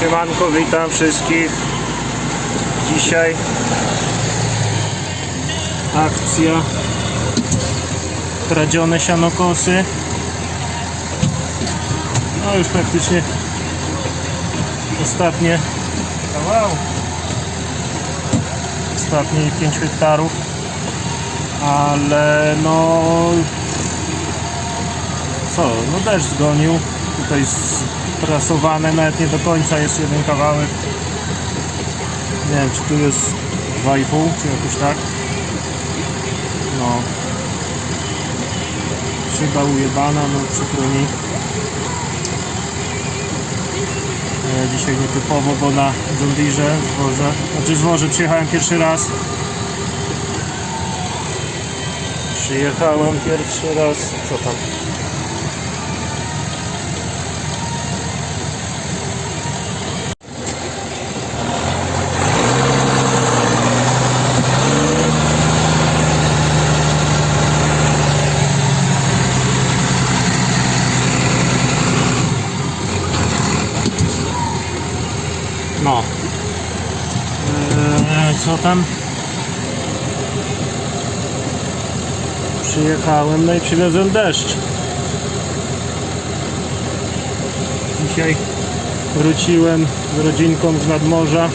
Siemanko, witam wszystkich. Dzisiaj akcja. Kradzione sianokosy. No już praktycznie ostatnie. Ostatnie 5 hektarów. Ale no co, no deszcz zgonił. Tutaj sprasowane nawet nie do końca jest jeden kawałek. Nie wiem czy tu jest 2,5 czy jakoś tak. No. Szyba ujebana, no przykro mi. E, dzisiaj nietypowo, bo na John Deere zwożę znaczy zwożę przyjechałem pierwszy raz. Przyjechałem pierwszy raz. Co tam No. Eee, co tam? Przyjechałem, no i przywiozłem deszcz. Dzisiaj wróciłem z rodzinką z nadmorza.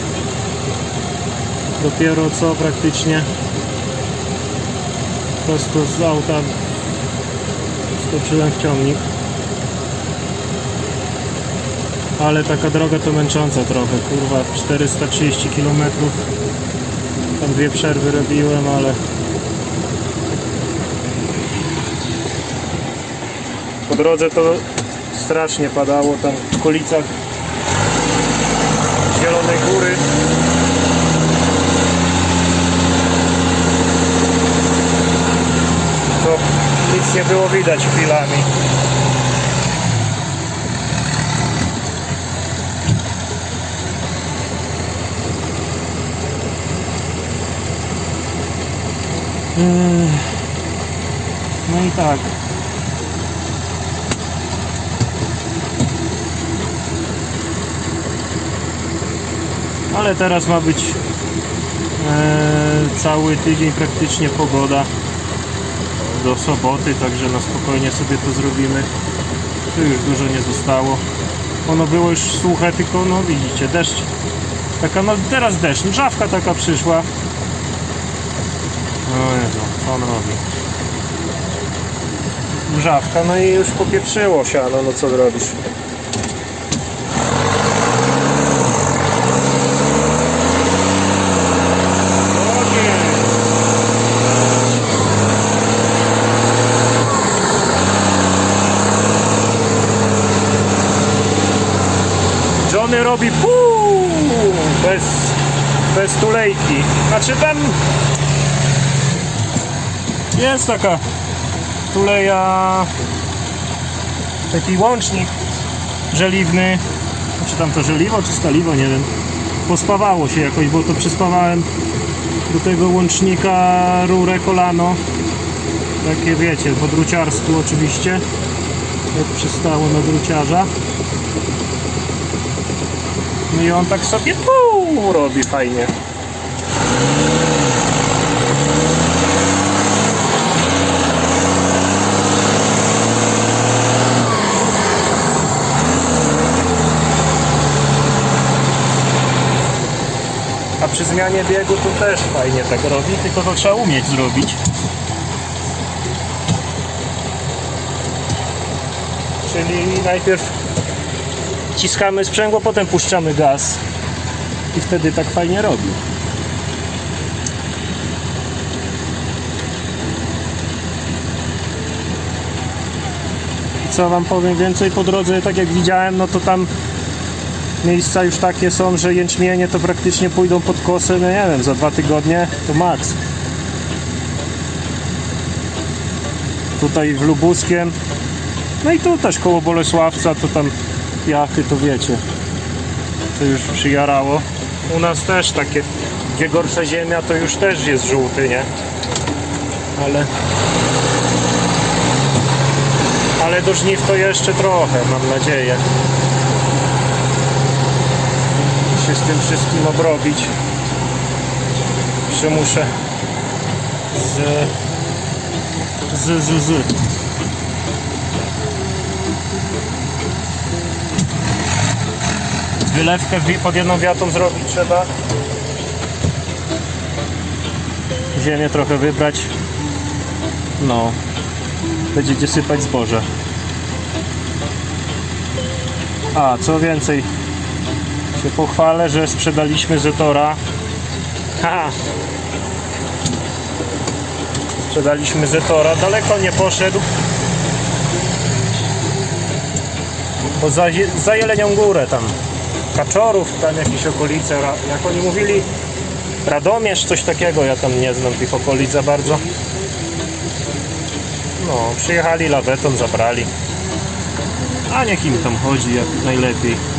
Dopiero co praktycznie prosto z auta skoczyłem w ciągnik. Ale taka droga to męcząca trochę, kurwa, 430 km. Tam dwie przerwy robiłem, ale po drodze to strasznie padało tam w okolicach Zielonej Góry. To nic nie było widać chwilami. No i tak. Ale teraz ma być e, cały tydzień praktycznie pogoda do soboty, także na spokojnie sobie to zrobimy. Tu już dużo nie zostało. Ono było już suche, tylko no widzicie, deszcz. Taka no teraz deszcz, mrzawka taka przyszła. O Jezu, co on robi? Mrzawka, no i już popieprzyło siano, no co zrobisz? Johnny robi puu bez, bez tulejki. Znaczy tam jest taka tuleja, taki łącznik żeliwny, czy tam to żeliwo, czy staliwo, nie wiem. Pospawało się jakoś, bo to przyspawałem do tego łącznika rurę kolano. Takie wiecie, po druciarsku oczywiście. Jak przystało na druciarza. No i on tak sobie robi fajnie. Przy zmianie biegu to też fajnie tak robi, tylko to trzeba umieć zrobić. Czyli najpierw wciskamy sprzęgło, potem puszczamy gaz i wtedy tak fajnie robi. Co wam powiem więcej po drodze, tak jak widziałem, no to tam miejsca już takie są, że jęczmienie to praktycznie pójdą pod kosę, no nie wiem, za dwa tygodnie to maks. Tutaj w Lubuskiem, no i tu też koło Bolesławca, to tam jachy, to wiecie, to już przyjarało. U nas też takie, gdzie gorsza ziemia, to już też jest żółty, nie? Ale... Ale do żniw to jeszcze trochę, mam nadzieję. Się z tym wszystkim obrobić. Jeszcze muszę z... z, z, z. Wylewkę pod jedną wiatą zrobić trzeba. Ziemię trochę wybrać. No. Będzie gdzie sypać zboże. A, co więcej, się pochwalę, że sprzedaliśmy Zetora. Haha. Sprzedaliśmy Zetora. Daleko nie poszedł. Bo za, Jelenią Górę tam. Kaczorów, tam jakieś okolice. Jak oni mówili, Radomierz, coś takiego. Ja tam nie znam tych okolic za bardzo. No, przyjechali lawetą, zabrali. A niech im tam chodzi jak najlepiej.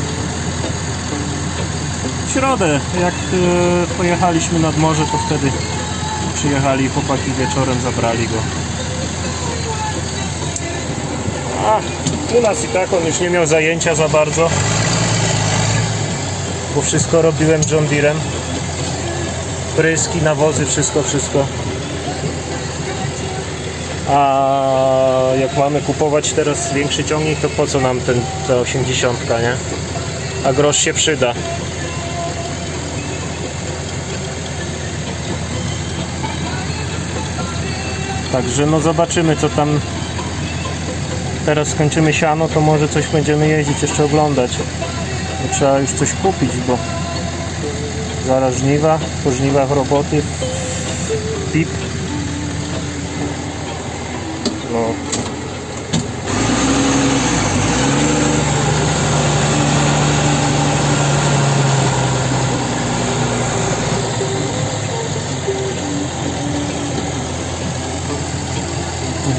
Środę, jak e, pojechaliśmy nad morze, to wtedy przyjechali chłopaki wieczorem, zabrali go. A, u nas i tak on już nie miał zajęcia za bardzo. Bo wszystko robiłem John Deerem. Pryski, nawozy, wszystko, wszystko. A jak mamy kupować teraz większy ciągnik, to po co nam ten, ta 80, nie? A grosz się przyda. Także no zobaczymy co tam teraz skończymy siano, to może coś będziemy jeździć jeszcze oglądać. Trzeba już coś kupić, bo zaraz żniwa, po żniwach roboty. Pip. No.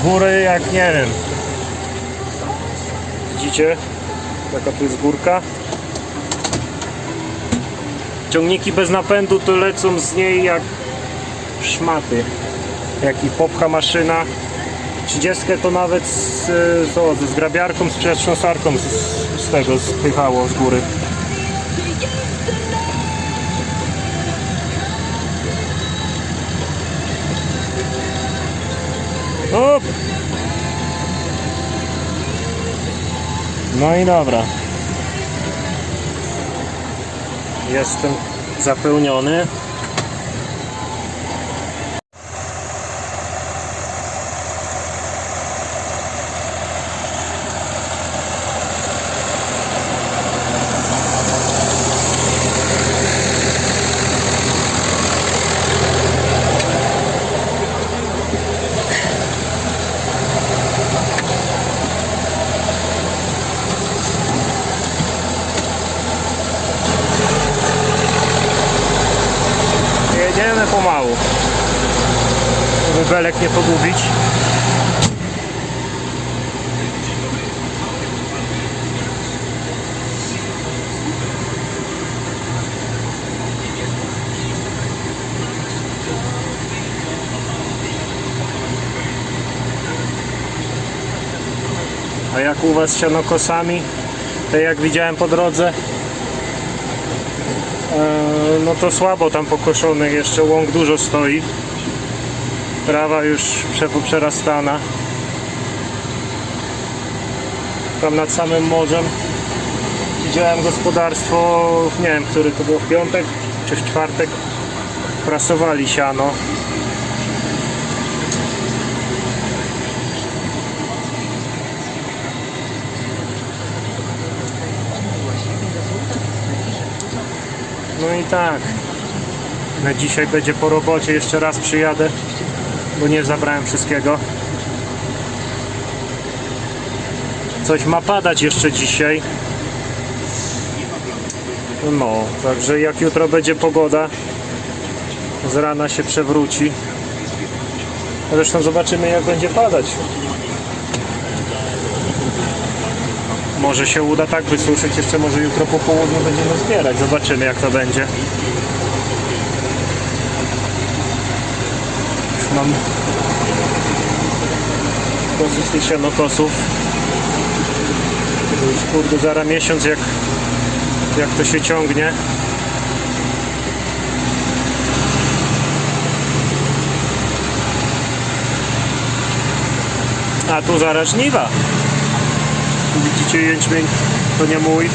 Góry jak nie wiem. Widzicie? Jaka tu jest górka? Ciągniki bez napędu to lecą z niej jak szmaty. Jak i popcha maszyna. 30 to nawet z, co, ze zgrabiarką, z przetrząsarką z, z tego spychało z góry. Op! No i dobra. Jestem zapełniony. Pomału. Żeby belek nie pogubić. A jak u Was sianokosami? Te jak widziałem po drodze, no to słabo tam pokoszony, jeszcze łąk dużo stoi. Trawa już prze- przerastana. Tam nad samym morzem widziałem gospodarstwo, nie wiem, który to było w piątek czy w czwartek, prasowali siano. No i tak. Na dzisiaj będzie po robocie. Jeszcze raz przyjadę, bo nie zabrałem wszystkiego. Coś ma padać jeszcze dzisiaj. No, także jak jutro będzie pogoda, z rana się przewróci. Zresztą zobaczymy jak będzie padać. Może się uda tak wysuszyć, jeszcze może jutro po południu będziemy zbierać. Zobaczymy jak to będzie. Już mam dosyć tych. Już kurde, zara miesiąc jak, jak to się ciągnie. A tu zaraz żniwa. Tu widzicie jęczmień, to nie mój.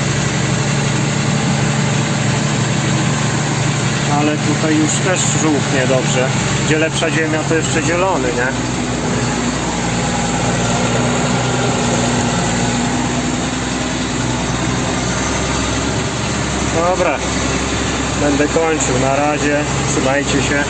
Ale tutaj już też żółknie dobrze. Gdzie lepsza ziemia, to jeszcze zielony, nie? Dobra, będę kończył. Na razie, trzymajcie się.